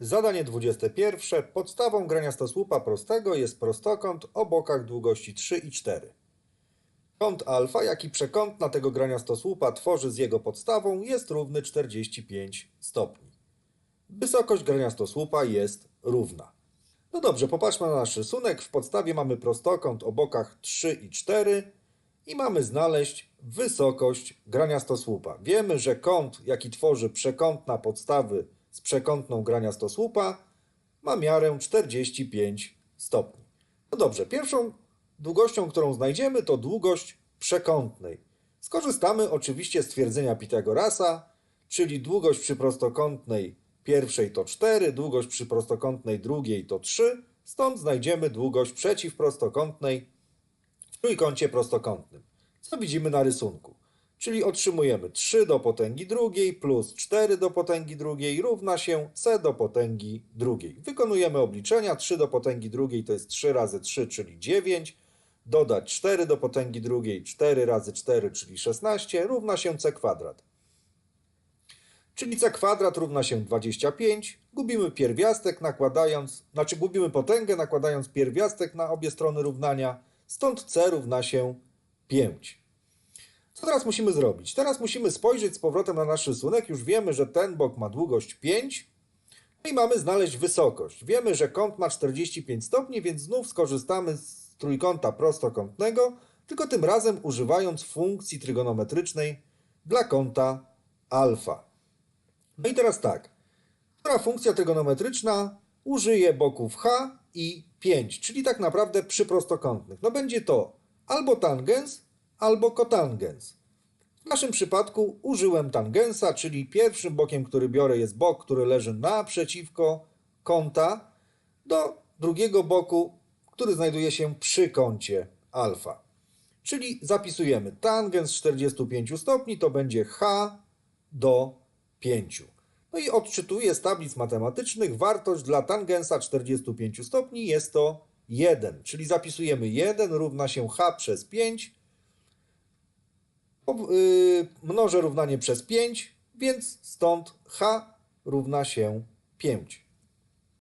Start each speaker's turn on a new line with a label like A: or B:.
A: Zadanie 21. Podstawą grania stosłupa prostego jest prostokąt o bokach długości 3 i 4. Kąt alfa, jaki przekątna tego grania stosłupa tworzy z jego podstawą, jest równy 45 stopni. Wysokość grania stosłupa jest równa. No dobrze, popatrzmy na nasz rysunek. W podstawie mamy prostokąt o bokach 3 i 4 i mamy znaleźć wysokość grania stosłupa. Wiemy, że kąt, jaki tworzy przekątna podstawy z przekątną grania stosłupa, ma miarę 45 stopni. No dobrze, pierwszą długością, którą znajdziemy, to długość przekątnej. Skorzystamy oczywiście z twierdzenia Pitagorasa, czyli długość przy prostokątnej pierwszej to 4, długość przy prostokątnej drugiej to 3, stąd znajdziemy długość przeciwprostokątnej w trójkącie prostokątnym. Co widzimy na rysunku? Czyli otrzymujemy 3 do potęgi drugiej plus 4 do potęgi drugiej równa się c do potęgi drugiej. Wykonujemy obliczenia. 3 do potęgi drugiej to jest 3 razy 3, czyli 9. Dodać 4 do potęgi drugiej, 4 razy 4, czyli 16, równa się c kwadrat. Czyli c kwadrat równa się 25. Gubimy pierwiastek nakładając, znaczy gubimy potęgę nakładając pierwiastek na obie strony równania. Stąd c równa się 5. Co teraz musimy zrobić? Teraz musimy spojrzeć z powrotem na nasz rysunek. Już wiemy, że ten bok ma długość 5. No i mamy znaleźć wysokość. Wiemy, że kąt ma 45 stopni, więc znów skorzystamy z trójkąta prostokątnego, tylko tym razem używając funkcji trygonometrycznej dla kąta alfa. No i teraz tak. Która funkcja trygonometryczna użyje boków h i 5, czyli tak naprawdę przy prostokątnych? No będzie to albo tangens, albo kotangens. W naszym przypadku użyłem tangensa, czyli pierwszym bokiem, który biorę jest bok, który leży naprzeciwko kąta, do drugiego boku, który znajduje się przy kącie alfa. Czyli zapisujemy tangens 45 stopni, to będzie h do 5. No i odczytuję z tablic matematycznych wartość dla tangensa 45 stopni jest to 1, czyli zapisujemy 1 równa się h przez 5, po- yy, mnożę równanie przez 5, więc stąd h równa się 5.